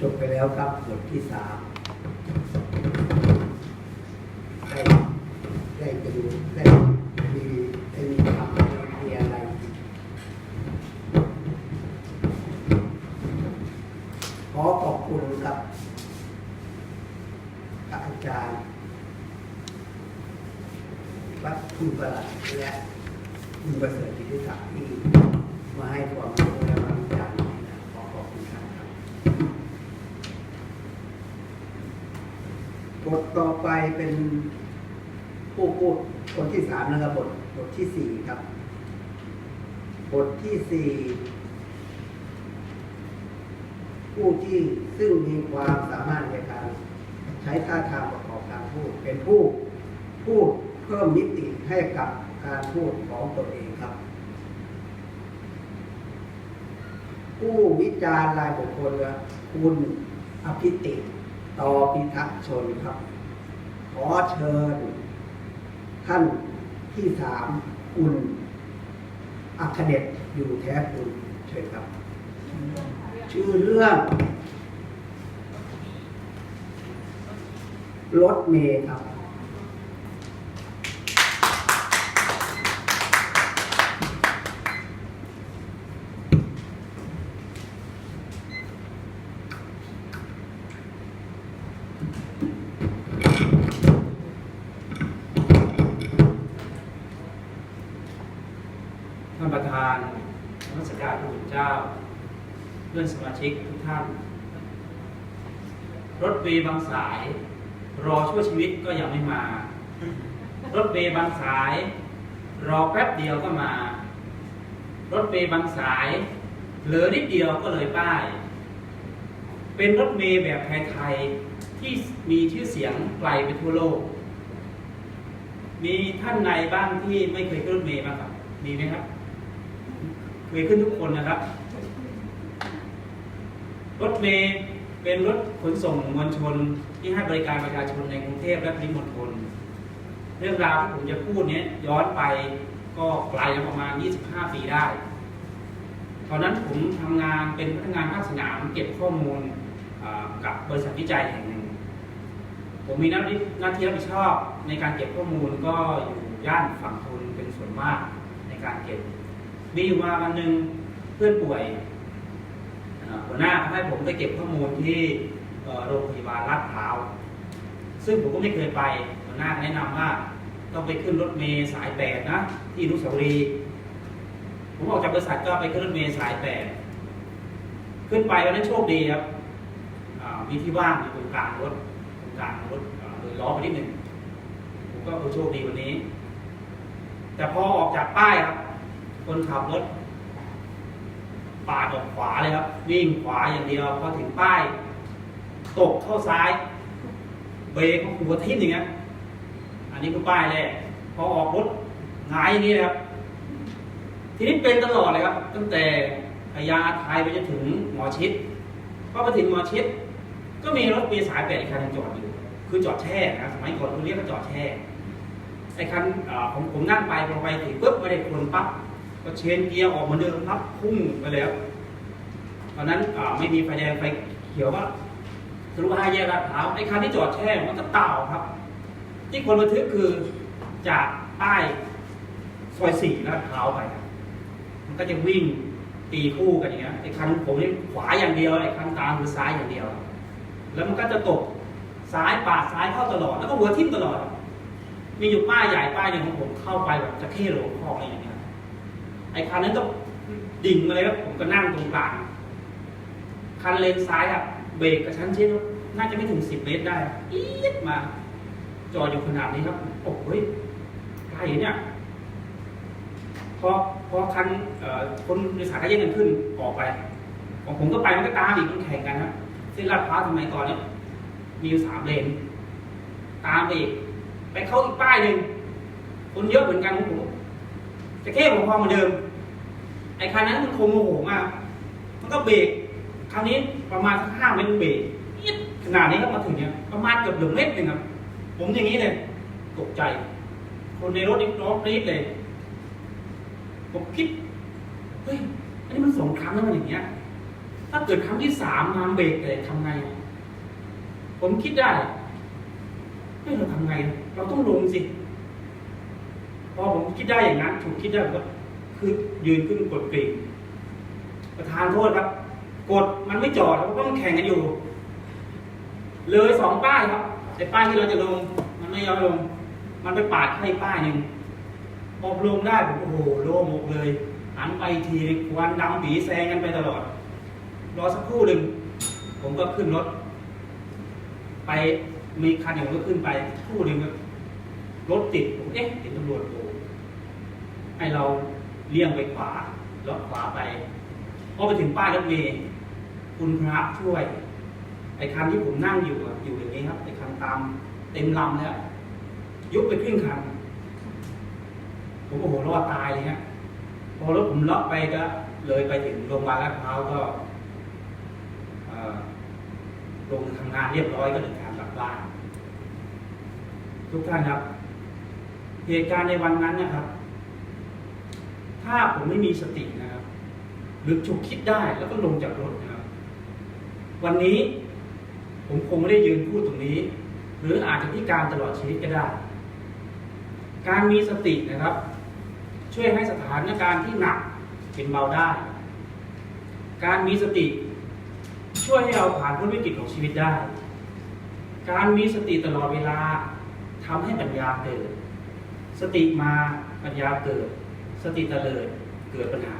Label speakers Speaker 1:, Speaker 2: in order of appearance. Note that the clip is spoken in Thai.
Speaker 1: จบไปแล้วครับบทที่สามได้ได้ไปดูได้มีได้มีคำมีอะไรขอขอบคุณครับกับอาจารย์วัดคุณประหลัดและคุณประเสริฐกิติศักดิ์ที่ เป็นผู้พูดคนที่สามนะครับบทบทที่สี่ครับ บทที่สี่ผู้ที่ซึ่งมีความสามารถในการใช้ท่าทางประกอบการพูด เป็นผู้พูดเพิ่มมิติให้กับการพูดของตนเองครับ ผู้วิจารณ์รายบุคคลครับคุณอภิติต่อพิทักษ์ชนครับ อเชิญท่านที่สามคุณอัคเดชอยู่แท้คุณเชิญครับ ชื่อเรื่องรถเมย์ครับา
Speaker 2: นนนมัสการพระคุณเจ้า เพื่อนสมาชิกทุกท่าน รถเมล์บางสาย รอช่วยชีวิตก็ยังไม่มา รถเมล์บางสาย รอแป๊บเดียวก็มา รถเมล์บางสาย เหลือนิดเดียวก็เลยป้าย เป็นรถเมล์แบบไทยๆที่มีชื่อเสียงไกลไปทั่วโลกมีท่านใดบ้างที่ไม่เคยขึ้นรถเมล์บ้างครับ มีไหมครับ เคยขึ้นทุกคนนะครับ รถเมล์เป็นรถขนส่งมวลชนที่ให้บริการประชาชนในกรุงเทพและปริมณฑลเรื่องราวที่ผมจะพูดเนี้ยย้อนไปก็ไกลประมาณ 25 ปีได้ตอนนั้นผมทำงานเป็นพนักงานภาคสนามเก็บข้อมูลกับบริษัทวิจัยแห่งหนึ่ง ผมมีหน้าที่หน้าที่รับผิดชอบในการเก็บข้อมูลก็อยู่ย่านฝั่งทนเป็นส่วนมากในการเก็บ มีอยู่มาวันหนึ่งเพื่อนป่วยหัวหน้าเขาให้ผมไปเก็บข้อมูลที่โรงพยาบาลลาดพร้าว ซึ่งผมก็ไม่เคยไปหัวหน้าแนะนำว่าต้องไปขึ้นรถเมล์สายแปดนะที่อนุสาวรีผมออกจากบริษัทก็ไปขึ้นรถเมล์สายแปดขึ้นไปวันนั้นโชคดีครับมีที่ว่างอยู่ตรงกลางรถตรงกลางรถเลยล้อไปนิดหนึ่งผมก็เออโชคดีวันนี้ แต่พอออกจากป้ายครับ คนขับรถปาดออกขวาเลยครับ วิ่งขวาอย่างเดียวพอถึงป้าย ตกเข้าซ้าย เบรกหัวทิ่มอย่างเงี้ยอันนี้คือป้ายแรกพอออกรถหงายอย่างนี้เลยครับ ทีนี้เป็นตลอดเลยครับ ตั้งแต่พญาไทยไปจนถึงหมอชิดพอไปถึงหมอชิด ก็มีรถเมล์สายแปดอีกคันจอดอยู่ คือจอดแช่นะสมัยก่อนเขาเรียกว่าจอดแช่ไอ้คันผมผมนั่งไปพอไปถึงปุ๊บไม่ได้คนปั๊บ ก็เชนเกียร์ออกเหมาเดิมปั๊บพุ่งไปเลยครับตอนนั้นไม่มีไฟแดงไฟเขียวก็ทะลุห้าแยกลาดพร้าวไอ้คันที่จอดแช่มันก็เต่าครับ ที่คนบันทึกคือจากป้ายซอยสี่ลาดพร้าวไป มันก็จะวิ่งตีคู่กันอย่างเงี้ยไอ้คันผมนี่ขวาอย่างเดียวไอ้คันตามคือซ้ายอย่างเดียว แล้วมันก็จะตกซ้ายปาดซ้ายเข้าตลอดแล้วก็หัวทิ่มตลอด มีอยู่ป้ายใหญ่ป้ายหนึ่งของผมเข้าไปแบบจะเข้หลคอกอะไรอย่างเงี้ย ไอ้คันนั้นก็ดิ่งมาเลยครับผมก็นั่งตรงกลางคันเลนซ้ายอะเบรกกระชั้นชิดน่าจะไม่ถึงสิบเมตรได้อี๊ดมา จอดอยู่ขนาดนี้ครับโอ้โหยไกลเนี่ยพอพอคันคนโดยสารก็แย่งกันขึ้นออกไปของผมก็ไปมันก็ตามอีกมันแข่งกันครับเส้นลาดพร้าวทำไมก่อนเนี่ยมีอยู่สามเลน ตามไปอีกไปเข้าอีกป้ายหนึ่งคนเยอะเหมือนกันของผม จะแค่ผมพอเหมือนเดิม ไอ้คันนั้นมันคงโมโหมาก มันก็เบรก คราวนี้ประมาณสักห้าเมตรเบรกขนาดนี้ก็มาถึงเนี่ยประมาณเกือบหนึ่งเมตรหนึ่งครับ ผมอย่างนี้เลย ตกใจ คนในรถนี่ร้องรี๊ดเลย ผมคิด เฮ้ย อันนี้มันสองครั้งแล้วมันอย่างเงี้ย ถ้าเกิดครั้งที่สามมาเบรกเลยทำไง ผมคิดได้เฮ้ยเราทำไง เราต้องลงสิ พอผมคิดได้อย่างนั้นถูกคิดได้ผมก็คือยืนขึ้นกดกริ่งประธานโทษครับ กดมันไม่จอดเพราะว่ามันแข่งกันอยู่ เลยสองป้ายครับไอ้ป้ายที่เราจะลง มันไม่ยอมลง มันไปปาดให้ป้ายหนึ่งพอลงได้ผมโอ้โหโล่งอกเลยหันไปอีกทีควันดำปีแซงกันไปตลอด รอสักครู่หนึ่งผมก็ขึ้นรถ ไปมีคันอย่างก็ขึ้นไปครู่หนึ่งรถติดผมเอ๊ะติดตำรวจโอ้ ให้เราเลี่ยงไปขวาเลาะขวาไปพอไปถึงป้ายรถเมล์คุณพระช่วย ไอ้คันที่ผมนั่งอยู่อะอยู่อย่างนี้ครับไอ้คันตามเต็มลำแล้วยุบไปครึ่งคันผมโอ้โหรอดตายเลยฮะพอรถผมเลาะไปก็ เลยไปถึงโรงพยาบาลลาดพร้าวก็ลงทำงานเรียบร้อยก็เดินทางกลับบ้าน ทุกท่านครับ เหตุการณ์ในวันนั้นนะครับ ถ้าผมไม่มีสตินะครับ หรือฉุกคิดได้แล้วก็ลงจากรถนะครับ วันนี้ผมคงไม่ได้ยืนพูดตรงนี้ หรืออาจจะพิการตลอดชีวิตก็ได้ การมีสตินะครับ ช่วยให้สถานการณ์ที่หนักเป็นเบาได้ การมีสติ ช่วยให้เราผ่านพ้นวิกฤตของชีวิตได้ การมีสติตลอดเวลาทำให้ปัญญาเกิด สติมาปัญญาเกิด สติเลิดเกิดปัญหา